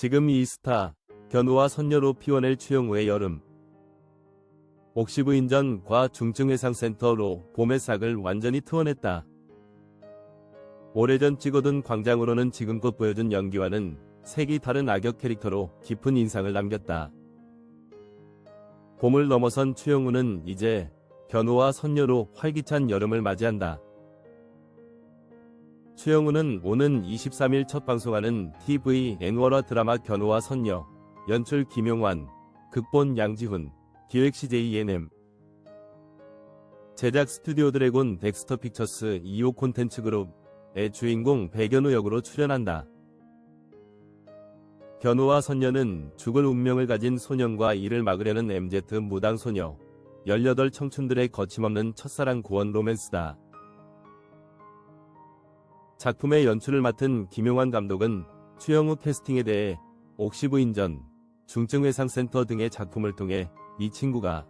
지금 이 스타, 견우와 선녀로 피워낼 추영우의 여름. 옥시부인전과 중증회상센터로 봄의 싹을 완전히 트워냈다. 오래전 찍어둔 광장으로는 지금껏 보여준 연기와는 색이 다른 악역 캐릭터로 깊은 인상을 남겼다. 봄을 넘어선 추영우는 이제 견우와 선녀로 활기찬 여름을 맞이한다. 추영우는 오는 23일 첫 방송하는 TV N월화 드라마 견우와 선녀, 연출 김용환, 극본 양지훈, 기획 CJ ENM, 제작 스튜디오 드래곤 덱스터 픽처스 2호 콘텐츠 그룹의 주인공 배견우 역으로 출연한다. 견우와 선녀는 죽을 운명을 가진 소년과 이를 막으려는 MZ 무당 소녀, 18 청춘들의 거침없는 첫사랑 구원 로맨스다. 작품의 연출을 맡은 김용환 감독은 추영우 캐스팅에 대해 옥시부인전, 중증회상센터 등의 작품을 통해 이 친구가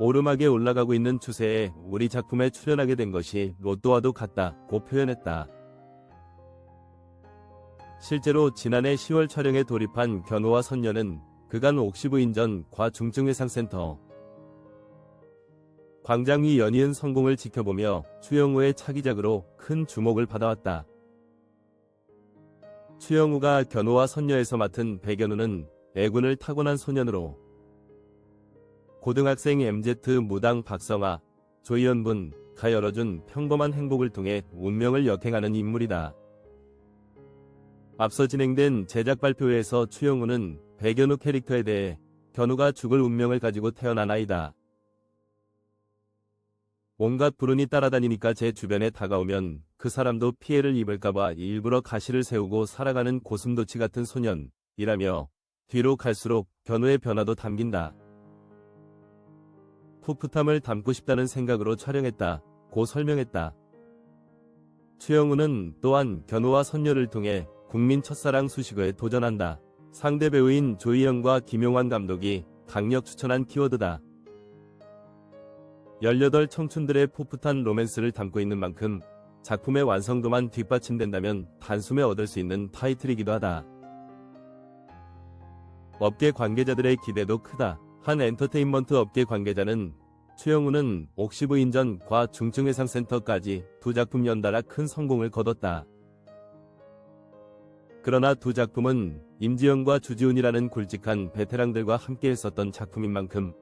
오르막에 올라가고 있는 추세에 우리 작품에 출연하게 된 것이 로또와도 같다고 표현했다. 실제로 지난해 10월 촬영에 돌입한 견우와 선녀는 그간 옥시부인전과 중증회상센터 광장 위 연이은 성공을 지켜보며 추영우의 차기작으로 큰 주목을 받아왔다. 추영우가 견우와 선녀에서 맡은 배견우는 애군을 타고난 소년으로 고등학생 MZ 무당 박성아, 조이연분,가 열어준 평범한 행복을 통해 운명을 역행하는 인물이다. 앞서 진행된 제작 발표회에서 추영우는 배견우 캐릭터에 대해 견우가 죽을 운명을 가지고 태어난 아이다. 온갖 불운이 따라다니니까 제 주변에 다가오면 그 사람도 피해를 입을까봐 일부러 가시를 세우고 살아가는 고슴도치 같은 소년이라며 뒤로 갈수록 견우의 변화도 담긴다. 풋풋함을 담고 싶다는 생각으로 촬영했다. 고 설명했다. 최영우는 또한 견우와 선녀를 통해 국민 첫사랑 수식어에 도전한다. 상대 배우인 조희영과 김용환 감독이 강력 추천한 키워드다. 18 청춘들의 풋풋한 로맨스를 담고 있는 만큼 작품의 완성도만 뒷받침된다면 단숨에 얻을 수 있는 타이틀이기도 하다. 업계 관계자들의 기대도 크다. 한 엔터테인먼트 업계 관계자는 최영우는 옥시부인전과 중증회상센터까지 두 작품 연달아 큰 성공을 거뒀다. 그러나 두 작품은 임지영과 주지훈이라는 굵직한 베테랑들과 함께 했었던 작품인 만큼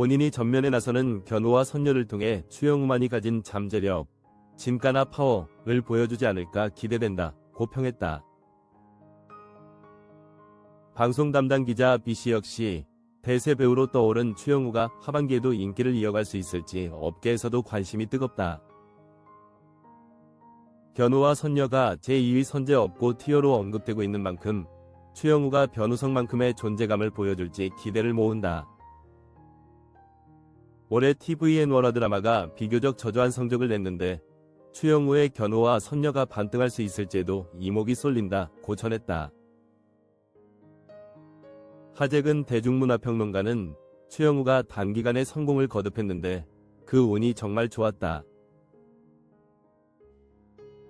본인이 전면에 나서는 견우와 선녀를 통해 추영우만이 가진 잠재력, 진가나 파워를 보여주지 않을까 기대된다. 고 평했다. 방송 담당 기자 B씨 역시 대세 배우로 떠오른 추영우가 하반기에도 인기를 이어갈 수 있을지 업계에서도 관심이 뜨겁다. 견우와 선녀가 제2위 선제 업고 티어로 언급되고 있는 만큼 추영우가 변우성만큼의 존재감을 보여줄지 기대를 모은다. 올해 TVN 월화 드라마가 비교적 저조한 성적을 냈는데 추영우의 견우와 선녀가 반등할 수 있을지에도 이목이 쏠린다 고 전했다. 하재근 대중문화평론가는 최영우가 단기간에 성공을 거듭했는데 그 운이 정말 좋았다.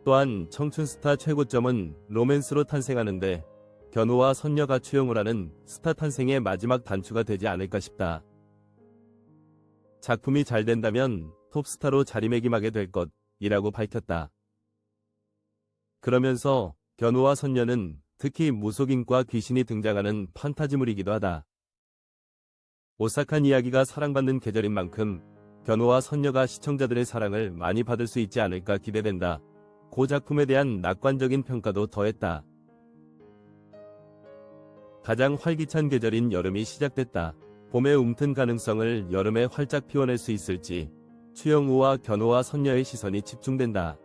또한 청춘 스타 최고점은 로맨스로 탄생하는데 견우와 선녀가 최영우라는 스타 탄생의 마지막 단추가 되지 않을까 싶다. 작품이 잘 된다면 톱스타로 자리매김하게 될 것이라고 밝혔다. 그러면서 견우와 선녀는 특히 무속인과 귀신이 등장하는 판타지물이기도 하다. 오싹한 이야기가 사랑받는 계절인 만큼 견우와 선녀가 시청자들의 사랑을 많이 받을 수 있지 않을까 기대된다. 고 작품에 대한 낙관적인 평가도 더했다. 가장 활기찬 계절인 여름이 시작됐다. 봄의 움튼 가능성을 여름에 활짝 피워낼 수 있을지 추영우와 견우와 선녀의 시선이 집중된다.